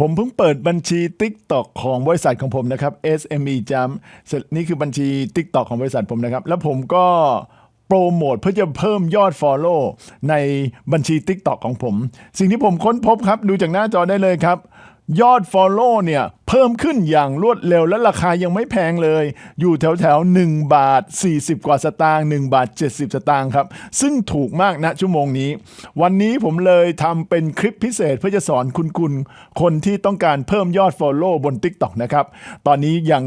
ผมเพิ่งเปิดบัญชี TikTok ของบริษัทของผมนะครับ SME Jump นี่คือบัญชี TikTok ของบริษัทผมนะครับ แล้วผมก็โปรโมทเพื่อจะเพิ่มยอด Follow ในบัญชี TikTok ของผม สิ่งที่ผมค้นพบครับ ดูจากหน้าจอได้เลยครับ ยอด Follow เนี่ย เพิ่มขึ้นอย่างรวดเร็วและราคายังไม่แพงเลย อยู่แถวแถว1บาท 40 กว่าสตางค์1บาท 70 สตางค์ครับ ซึ่งถูกมากนะชั่วโมงนี้ วันนี้ผมเลยทำเป็นคลิปพิเศษเพื่อจะสอนคุณคุณคนที่ต้องการเพิ่มยอด Follow บน TikTok นะครับ ตอนนี้ยัง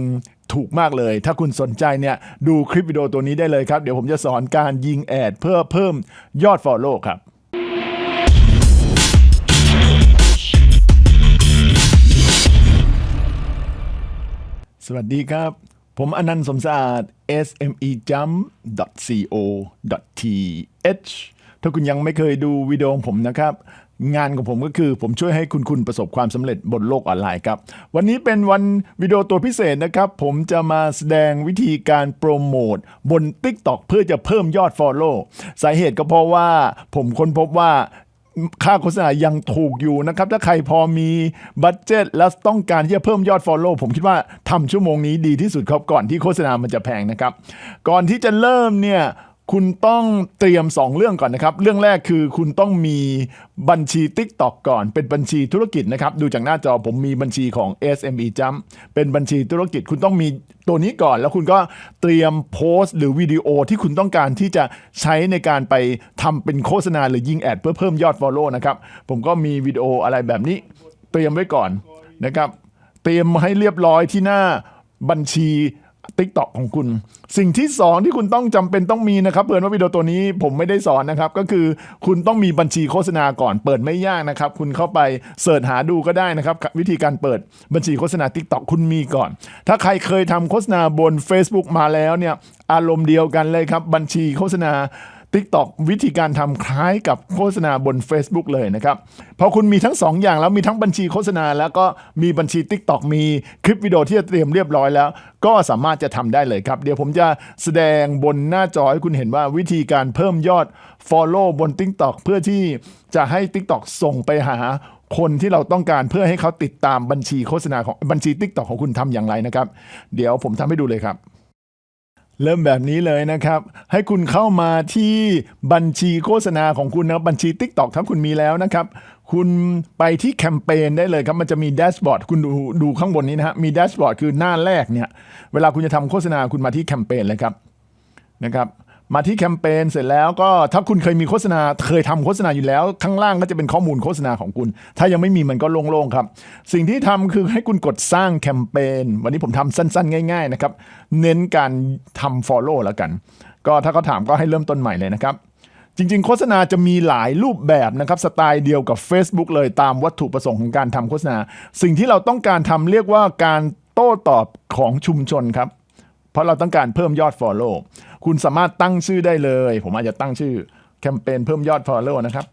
ถูกมากเลย ถ้าคุณสนใจเนี่ยดูคลิปวิดีโอตัวนี้ได้เลยครับ เดี๋ยวผมจะสอนการยิงแอดเพื่อเพิ่มยอด Follow ครับ สวัสดีครับ ผมอนันต์สมสะอาด smejump.co.th ถ้าคุณยังไม่เคยดูวิดีโอของผมนะครับ งานของผมก็คือผมช่วยให้คุณคุณประสบความสำเร็จบนโลกออนไลน์ครับ วันนี้เป็นวันวิดีโอตัวพิเศษนะครับ ผมจะมาแสดงวิธีการโปรโมทบน TikTok เพื่อจะเพิ่มยอด Follow สาเหตุก็เพราะว่าผมค้นพบว่า ค่าโฆษณายังถูกอยู่นะครับ ถ้าใครพอมีบัตเจ็ตและต้องการที่จะเพิ่มยอด Follow ผมคิดว่าทำชั่วโมงนี้ดีที่สุดครับก่อนที่โฆษณามันจะแพงนะครับ ก่อนที่จะเริ่มเนี่ย คุณต้องเตรียม 2 เรื่องก่อนนะครับ เรื่องแรกคือคุณต้องมีบัญชี TikTok ก่อน เป็นบัญชีธุรกิจนะครับ ดูจากหน้าจอผมมีบัญชีของ SME Jump เป็นบัญชีธุรกิจ คุณต้องมีตัวนี้ก่อน แล้วคุณก็เตรียมโพสต์ หรือวิดีโอที่คุณต้องการที่จะใช้ในการไปทำเป็นโฆษณาหรือยิงแอดเพื่อเพิ่มยอด Follow นะครับ ผมก็มีวิดีโออะไรแบบนี้ เตรียมไว้ก่อนนะครับ เตรียมให้เรียบร้อยที่หน้าบัญชี ติ๊กต็อกของคุณ สิ่งที่สองที่คุณต้องจำเป็นต้องมีนะครับเปิดว่าวิดีโอตัวนี้ผมไม่ได้สอนนะครับ ก็คือคุณต้องมีบัญชีโฆษณาก่อนเปิดไม่ยากนะครับ คุณเข้าไปเสิร์ชหาดูก็ได้นะครับ วิธีการเปิดบัญชีโฆษณา TikTok คุณมีก่อน ถ้าใครเคยทำโฆษณาบน Facebook มาแล้วเนี่ยอารมณ์เดียวกันเลยครับบัญชีโฆษณา TikTok วิธีการทำคล้ายกับโฆษณาบน Facebook เลยนะครับพอคุณมีทั้ง 2 อย่างแล้วมีทั้งบัญชีโฆษณา แล้วก็มีบัญชี TikTok มีคลิปวิดีโอที่จะเตรียมเรียบร้อยแล้ว ก็สามารถจะทำได้เลยครับ เดี๋ยวผมจะแสดงบนหน้าจอให้คุณเห็นว่าวิธีการเพิ่มยอด Follow บน TikTok เพื่อที่จะให้ TikTok ส่งไปหาคนที่เราต้องการเพื่อให้เขาติดตามบัญชีโฆษณาของบัญชี TikTok ของคุณทำอย่างไรนะครับ เดี๋ยวผมทำให้ดูเลยครับ เริ่มแบบนี้เลยนะครับ ให้คุณเข้ามาที่บัญชีโฆษณาของคุณนะครับบัญชี TikTok ถ้าคุณมีแล้วนะครับ คุณไปที่แคมเปญได้เลยครับ มันจะมีแดชบอร์ดคุณดูดูข้างบนนี้นะฮะมีแดชบอร์ดคือหน้าแรกเนี่ย เวลาคุณจะทำโฆษณาคุณมาที่แคมเปญเลยครับนะครับ มาที่แคมเปญเสร็จแล้วก็ถ้าคุณเคยมีโฆษณาเคยทำโฆษณาอยู่แล้ว ข้างล่างก็จะเป็นข้อมูลโฆษณาของคุณ ถ้ายังไม่มีมันก็โล่งๆครับ สิ่งที่ทำคือให้คุณกดสร้างแคมเปญวันนี้ผมทำสั้นๆ ง่าย ๆ นะครับ เน้นการทำ follow แล้วกัน ก็ถ้าเขาถามก็ให้เริ่มต้นใหม่เลยนะครับ จริงๆ โฆษณาจะมีหลายรูปแบบนะครับสไตล์เดียวกับ Facebook เลยตามวัตถุประสงค์ของการทำโฆษณา สิ่งที่เราต้องการทำเรียกว่าการโต้ตอบของชุมชนครับเพราะเราต้องการเพิ่มยอด Follow คุณสามารถตั้งชื่อได้เลย ผมอาจจะตั้งชื่อแคมเปญเพิ่มยอด Follow นะครับ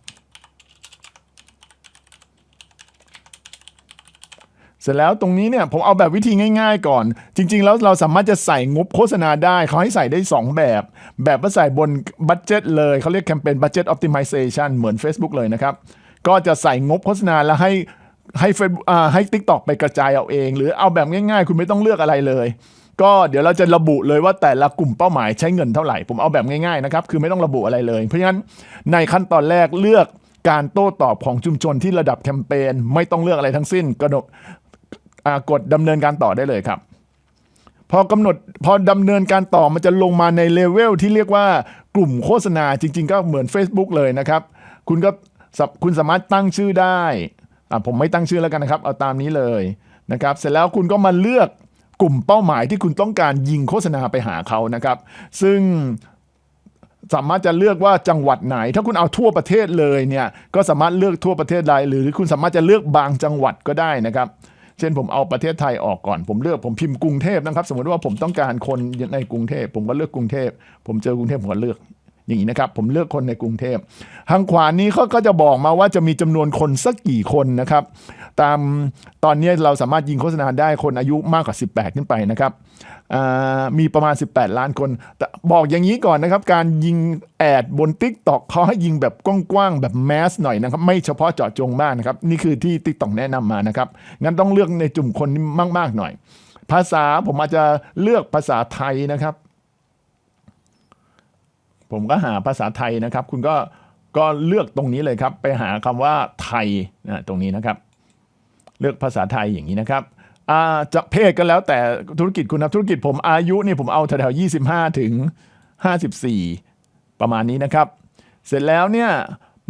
เสร็จแล้วตรงนี้เนี่ยผมเอาแบบวิธีง่าย ๆ ก่อน จริง ๆ แล้วเราสามารถจะใส่งบโฆษณาได้ เขาให้ใส่ได้ 2 แบบ แบบว่าใส่บนบัตเจ็ตเลยเขาเรียกแคมเปญบัตเจ็ตออ t ติมิ z a t i o n เหมือน Facebook เลยนะครับ ก็จะใส่งบโฆษณาแล้วให้ให้เฟซให้ TikTok ไปกระจายเอาเอง หรือเอาแบบง่าย ๆ คุณไม่ต้องเลือกอะไรเลย ก็เดี๋ยวเราจะระบุเลยว่าแต่ละกลุ่มเป้าหมายใช้เงินเท่าไหร่ ผมเอาแบบง่ายๆนะครับ คือไม่ต้องระบุอะไรเลย เพราะฉะนั้นในขั้นตอนแรกเลือกการโต้ตอบของชุมชนที่ระดับแคมเปญไม่ต้องเลือกอะไรทั้งสิ้นกระโดดอ่ากดดำเนินการต่อได้เลยครับ พอกำหนดพอดำเนินการต่อมันจะลงมาในเลเวลที่เรียกว่ากลุ่มโฆษณาจริง ๆ ก็เหมือน Facebook เลยนะครับ คุณก็คุณสามารถตั้งชื่อได้ผมไม่ตั้งชื่อแล้วกันนะครับ เอาตามนี้เลยนะครับ เสร็จแล้วคุณก็มาเลือก กลุ่มเป้าหมายที่คุณต้องการยิงโฆษณาไปหาเขานะครับ ซึ่งสามารถจะเลือกว่าจังหวัดไหน ถ้าคุณเอาทั่วประเทศเลยเนี่ยก็สามารถเลือกทั่วประเทศใดหรือคุณสามารถจะเลือกบางจังหวัดก็ได้นะครับเช่นผมเอาประเทศไทยออกก่อน ผมเลือกผมพิมพ์กรุงเทพนะครับ สมมติว่าผมต้องการคนในกรุงเทพ ผมก็เลือกกรุงเทพ ผมเจอกรุงเทพผมก็เลือก อย่างนี้นะครับ ผมเลือกคนในกรุงเทพทางขวานี้เขาก็จะบอกมาว่าจะมีจำนวนคนสักกี่คนนะครับ ตามตอนนี้เราสามารถยิงโฆษณาได้คนอายุมากกว่า 18 ขึ้นไปนะครับมีประมาณ 18 ล้านคนแต่บอกอย่างนี้ก่อนนะครับ การยิงแอดบน Tik t o อกเขาให้ยิงแบบกว้างๆแบบแมสหน่อยนะครับ ไม่เฉพาะเจาะจงมากนะครับ นี่คือที่ Tik t o อกแนะนำมานะครับ งั้นต้องเลือกในจุ่มคนมากๆหน่อย ภาษาผมอาจจะเลือกภาษาไทยนะครับ ผมก็หาภาษาไทยนะครับ คุณก็ก็เลือกตรงนี้เลยครับ ไปหาคำว่าไทยนะตรงนี้นะครับ เลือกภาษาไทยอย่างนี้นะครับจะเพศก็แล้วแต่ธุรกิจคุณนะธุรกิจผมอายุนี่ผมเอาแถวๆยี่สิบห้าถึงห้าสิบสี่ประมาณนี้นะครับ เสร็จแล้วเนี่ย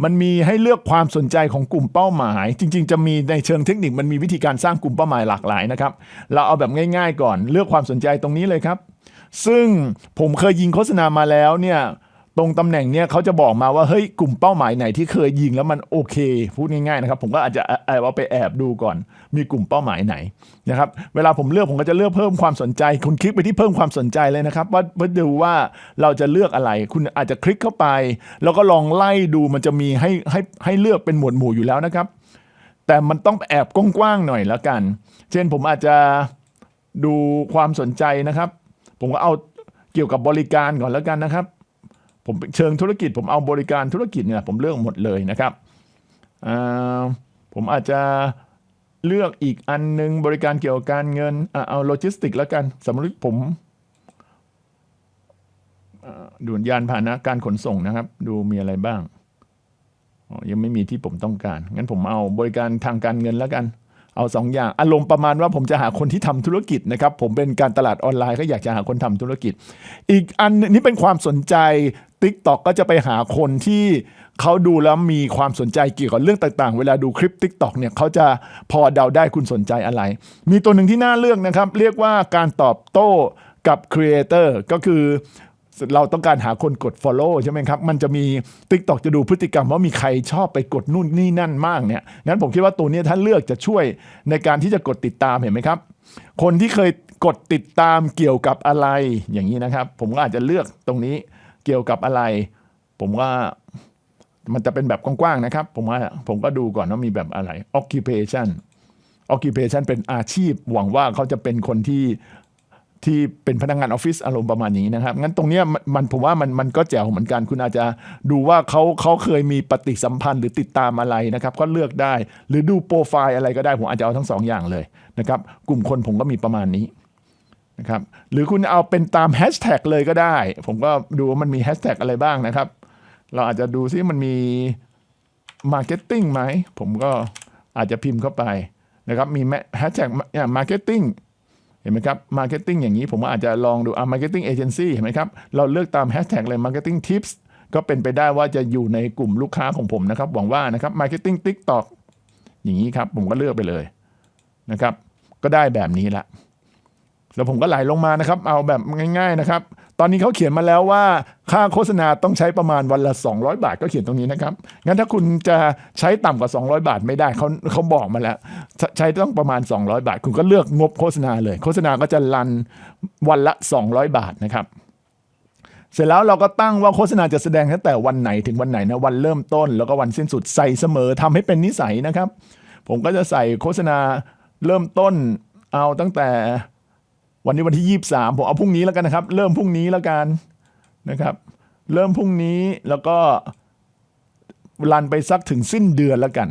มันมีให้เลือกความสนใจของกลุ่มเป้าหมาย จริง ๆ จะมีในเชิงเทคนิคมันมีวิธีการสร้างกลุ่มเป้าหมายหลากหลายนะครับ เราเอาแบบง่าย ๆ ก่อนเลือกความสนใจตรงนี้เลยครับ ซึ่งผมเคยยิงโฆษณามาแล้วเนี่ย ตรงตำแหน่งเนี่ยเขาจะบอกมาว่าเฮ้ยกลุ่มเป้าหมายไหนที่เคยยิงแล้วมันโอเค พูดง่ายๆนะครับ ผมก็อาจจะแอบเอาไปแอบดูก่อน มีกลุ่มเป้าหมายไหนนะครับเวลาผมเลือกผมก็จะเลือกเพิ่มความสนใจ คุณคลิกไปที่เพิ่มความสนใจเลยนะครับ ว่าว่าดูว่าเราจะเลือกอะไร คุณอาจจะคลิกเข้าไป แล้วก็ลองไล่ดูมันจะมีให้ให้ให้เลือกเป็นหมวดหมู่อยู่แล้วนะครับ แต่มันต้องแอบกว้างๆหน่อยแล้วกัน เช่นผมอาจจะดูความสนใจนะครับ ผมก็เอาเกี่ยวกับบริการก่อนแล้วกันนะครับ ผมเชิงธุรกิจ ผมเอาบริการธุรกิจเนี่ยผมเลือกหมดเลยนะครับผมอาจจะเลือกอีกอันหนึงบริการเกี่ยวกับการเงินอเอาโลจิสติกแล้วกันสมมติผมดูยานพาหนะการขนส่งนะครับ ดูมีอะไรบ้างยังไม่มีที่ผมต้องการ งั้นผมเอาบริการทางการเงินแล้วกัน เอาสองอย่างอารมณ์ประมาณว่าผมจะหาคนที่ทำธุรกิจนะครับ ผมเป็นการตลาดออนไลน์ก็อยากจะหาคนทำธุรกิจ อีกอันนึ่งนี่เป็นความสนใจ Tik t o อกก็จะไปหาคนที่เขาดูแล้วมีความสนใจเกี่ยวกับเรื่องต่างๆ เวลาดูคลิป Tik t o อกเนี่ยเขาจะพอเดาได้คุณสนใจอะไร มีตัวหนึ่งที่น่าเลือกนะครับ เรียกว่าการตอบโต้กับครีเอเตอร์ก็คือ เราต้องการหาคนกด Follow ใช่ไหมครับ มันจะมี Tik t o อกจะดูพฤติกรรมว่ามีใครชอบไปกดนู่นนี่นั่นมากเนี่ยงั้นผมคิดว่าตัวนี้ยถ้าเลือกจะช่วยในการที่จะกดติดตามเห็นไหมครับ คนที่เคยกดติดตามเกี่ยวกับอะไรอย่างนี้นะครับ ผมก็อาจจะเลือกตรงนี้เกี่ยวกับอะไร ผมว่ามันจะเป็นแบบกว้างๆนะครับ ผมว่าผมก็ดูก่อนว่ามีแบบอะไร occupation occupation เป็นอาชีพหวังว่าเขาจะเป็นคนที่ ที่เป็นพนักงานออฟฟิศอารมณ์ประมาณนี้นะครับ งั้นตรงเนี้ยมันผมว่ามันมันก็แจ๋วเหมือนกัน คุณอาจจะดูว่าเขาเขาเคยมีปฏิสัมพันธ์หรือติดตามอะไรนะครับ ก็เลือกได้ หรือดูโปรไฟล์อะไรก็ได้ ผมอาจจะเอาทั้งสองอย่างเลยนะครับ กลุ่มคนผมก็มีประมาณนี้นะครับ หรือคุณเอาเป็นตามแฮชแท็กเลยก็ได้ ผมก็ดูว่ามันมีแฮชแท็กอะไรบ้างนะครับ เราอาจจะดูซิมันมีมาร์เก็ตติ้งไหม ผมก็อาจจะพิมพ์เข้าไปนะครับ มีแฮชแท็กมาร์เก็ตติ้ง เห็นไหมครับมาร์เก็ตติ้งอย่างนี้ผมว่าอาจจะลองดูอ่าร์เก็ตติ้งเอเจนซี่เห็นไหมครับเราเลือกตามแฮชแท็กเลยมาร์เก็ตติ้งทิปส์ก็เป็นไปได้ว่าจะอยู่ในกลุ่มลูกค้าของผมนะครับหวังว่านะครับมาร์เก็ตติ้งทิกตอกอย่างนี้ครับผมก็เลือกไปเลยนะครับก็ได้แบบนี้ละ แล้วผมก็ไหลลงมานะครับ เอาแบบง่าย ๆนะครับ ตอนนี้เขาเขียนมาแล้วว่า ค่าโฆษณาต้องใช้ประมาณวันละ 200 บาทก็เขียนตรงนี้นะครับ งั้นถ้าคุณจะใช้ต่ำกว่า 200 บาทไม่ได้เขาเขาบอกมาแล้ว ใช้ต้องประมาณ 200 บาท คุณก็เลือกงบโฆษณาเลย โฆษณาก็จะรันวันละ 200 บาทนะครับเสร็จแล้วเราก็ตั้งว่าโฆษณาจะแสดงตั้งแต่วันไหนถึงวันไหนนะวันเริ่มต้น แล้วก็วันสิ้นสุดใส่เสมอทำให้เป็นนิสัยนะครับ ผมก็จะใส่โฆษณาเริ่มต้นเอาตั้งแต่ วันนี้วันที่ยี่สามผมเอาพรุ่งนี้แล้วกันนะครับ เริ่มพรุ่งนี้แล้วกันนะครับ เริ่มพรุ่งนี้แล้วก็รันไปสักถึงสิ้นเดือนแล้วกัน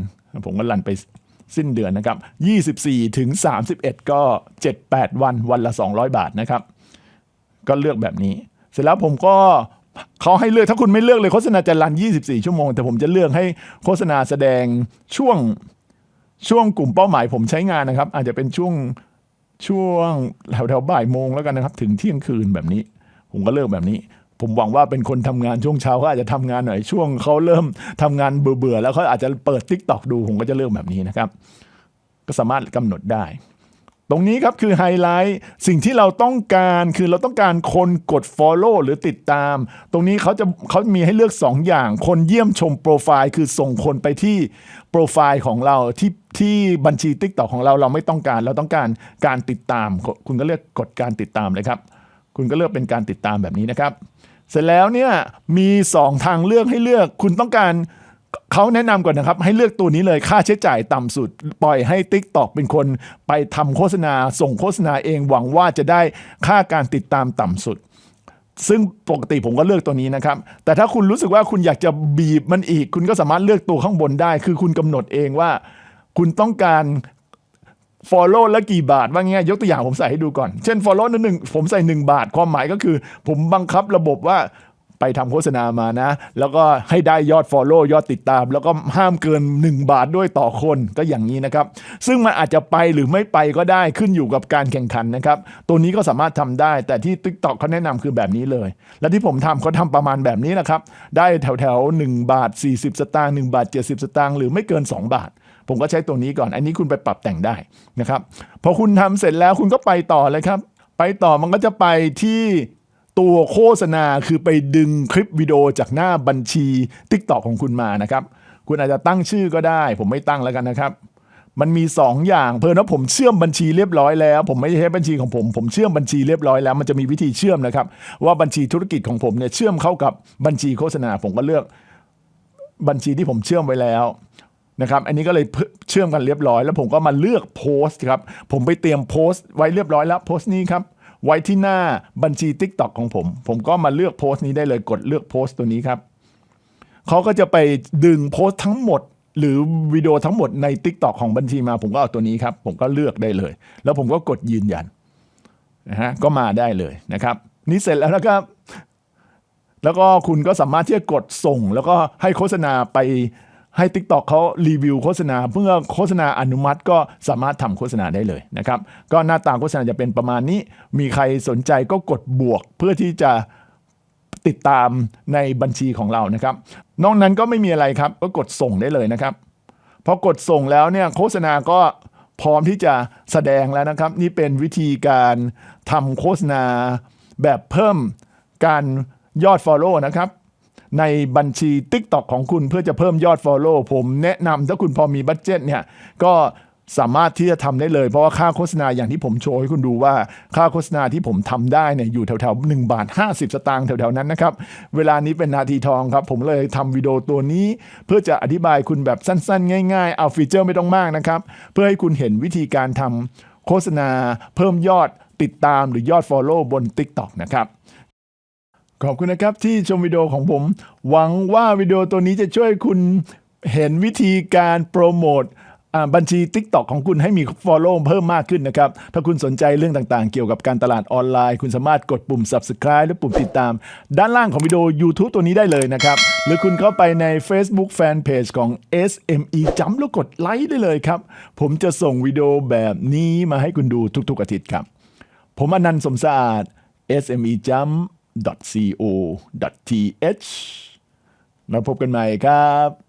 ผมก็รันไปสิ้นเดือนนะครับ 24 ถึง 31 ก็ 7-8 วันวันละ 200 บาทนะครับ ก็เลือกแบบนี้ เสร็จแล้วผมก็เขาให้เลือกถ้าคุณไม่เลือกเลยโฆษณาจะรัน 24 ชั่วโมง แต่ผมจะเลือกให้โฆษณาแสดงช่วงช่วงกลุ่มเป้าหมายผมใช้งานนะครับ อาจจะเป็นช่วง ช่วงแถวแถวๆบ่ายโมงแล้วกันนะครับ ถึงเที่ยงคืนแบบนี้ ผมก็เลิกแบบนี้ ผมหวังว่าเป็นคนทำงานช่วงเช้าก็อาจจะทำงานหน่อยช่วงเขาเริ่มทำงานเบื่อๆแล้วเขาอาจจะเปิดติ๊กตอกดูผมก็จะเลิกแบบนี้นะครับ ก็สามารถกำหนดได้ ตรงนี้ครับคือไฮไลท์สิ่งที่เราต้องการคือเราต้องการคนกด Follow หรือติดตาม ตรงนี้เขาจะเขามีให้เลือก 2 อย่าง คนเยี่ยมชมโปรไฟล์คือส่งคนไปที่โปรไฟล์ของเราที่ที่บัญชี t ิ k t o k ของเราเราไม่ต้องการ เราต้องการการติดตาม คุณก็เลือกกดการติดตามเลยครับ คุณก็เลือกเป็นการติดตามแบบนี้นะครับ เสร็จแล้วเนี่ยมีสองทางเลือกให้เลือกคุณต้องการ เขาแนะนำก่อนนะครับ ให้เลือกตัวนี้เลยค่าใช้จ่ายต่ำสุด ปล่อยให้ Tik t o อกเป็นคนไปทำโฆษณา ส่งโฆษณาเองหวังว่าจะได้ค่าการติดตามต่ำสุด ซึ่งปกติผมก็เลือกตัวนี้นะครับ แต่ถ้าคุณรู้สึกว่าคุณอยากจะบีบมันอีก คุณก็สามารถเลือกตัวข้างบนได้ คือคุณกำหนดเองว่า คุณต้องการ follow ละกี่บาทว่าง่ายยกตัวอย่างผมใส่ให้ดูก่อน เช่น follow นั้นหนึ่งผมใส่ 1 บาท ความหมายก็คือ ผมบังคับระบบว่า ไปทำโฆษณามานะ แล้วก็ให้ได้ยอด follow ยอดติดตาม แล้วก็ห้ามเกิน 1 บาทด้วยต่อคนก็อย่างนี้นะครับ ซึ่งมันอาจจะไปหรือไม่ไปก็ได้ขึ้นอยู่กับการแข่งขันนะครับ ตัวนี้ก็สามารถทำได้ แต่ที่ TikTok เขาแนะนำคือแบบนี้เลย และที่ผมทำเขาทำประมาณแบบนี้นะครับ ได้แถวแถว1บาท 40 สตางค์1บาท 70 สตางค์หรือไม่เกิน 2 บาทผมก็ใช้ตัวนี้ก่อน อันนี้คุณไปปรับแต่งได้นะครับ พอคุณทำเสร็จแล้วคุณก็ไปต่อเลยครับ ไปต่อมันก็จะไปที่ ตัวโฆษณาคือไปดึงคลิปวิดีโอจากหน้าบัญชี Tik t o อกของคุณมานะครับ คุณอาจจะตั้งชื่อก็ได้ ผมไม่ตั้งแล้วกันนะครับ มันมี 2 อย่างเพิ่นว่าผมเชื่อมบัญชีเรียบร้อยแล้ว ผมไม่ใช้บัญชีของผม ผมเชื่อมบัญชีเรียบร้อยแล้ว มันจะมีวิธีเชื่อมนะครับ ว่าบัญชีธุรกิจของผมเนี่ยเชื่อมเข้ากับบัญชีโฆษณาผมก็เลือกบัญชีที่ผมเชื่อมไว้แล้วนะครับ อันนี้ก็เลยเชื่อมกันเรียบร้อย แล้วผมก็มาเลือกโพสต์ครับ ผมไปเตรียมโพสต์ไว้เรียบร้อยแล้วโพสต์นี้ครับ ไว้ที่หน้าบัญชี Tik t o อกของผม ผมก็มาเลือกโพสต์นี้ได้เลยกดเลือกโพสต์ตัวนี้ครับเขาก็จะไปดึงโพสต์ทั้งหมด หรือวิดีโอทั้งหมดใน Tik t o อกของบัญชีมา ผมก็เอาตัวนี้ครับ ผมก็เลือกได้เลย แล้วผมก็กดยืนยันนะฮะก็มาได้เลยนะครับ นี่เสร็จแล้วนะครับแล้วก็คุณก็สามารถที่จะกดส่ง แล้วก็ให้โฆษณาไป ให้ TikTok เขารีวิวโฆษณาเพื่อโฆษณาอนุมัติก็สามารถทำโฆษณาได้เลยนะครับ ก็หน้าตาโฆษณาจะเป็นประมาณนี้ มีใครสนใจก็กดบวกเพื่อที่จะติดตามในบัญชีของเรานะครับ นอกนั้นก็ไม่มีอะไรครับ ก็กดส่งได้เลยนะครับ พอกดส่งแล้วเนี่ยโฆษณาก็พร้อมที่จะแสดงแล้วนะครับ นี่เป็นวิธีการทำโฆษณาแบบเพิ่มการยอด Follow นะครับ ในบัญชี TikTok ของคุณเพื่อจะเพิ่มยอด Follow ผมแนะนำถ้าคุณพอมีบัตเจ็ตเนี่ยก็สามารถที่จะทำได้เลย เพราะว่าค่าโฆษณาอย่างที่ผมโชว์ให้คุณดูว่าค่าโฆษณาที่ผมทำได้เนี่ยอยู่แถวๆ1บาท50สตางค์แถวๆนั้นนะครับ เวลานี้เป็นนาทีทองครับ ผมเลยทำวิดีโอตัวนี้ เพื่อจะอธิบายคุณแบบสั้นๆ ง่ายๆ เอาฟีเจอร์ไม่ต้องมากนะครับ เพื่อให้คุณเห็นวิธีการทำโฆษณาเพิ่มยอดติดตามหรือยอด Follow บน TikTok นะครับ ขอบคุณนะครับที่ชมวิดีโอของผม หวังว่าวิดีโอตัวนี้จะช่วยคุณเห็นวิธีการโปรโมทบัญชี TikTok ของคุณให้มี Follow เพิ่มมากขึ้นนะครับ ถ้าคุณสนใจเรื่องต่างๆ เกี่ยวกับการตลาดออนไลน์ คุณสามารถกดปุ่ม Subscribe หรือปุ่มติดตาม ด้านล่างของวิดีโอ YouTube ตัวนี้ได้เลยนะครับ หรือคุณเข้าไปใน Facebook Fanpage ของ SME จำแล้วกดไลค์ได้เลยครับ ผมจะส่งวิดีโอแบบนี้มาให้คุณดูทุกๆอาทิตย์ครับ ผมอนันต์สมสะอาด smejump co th แล้วพบกันใหม่ครับ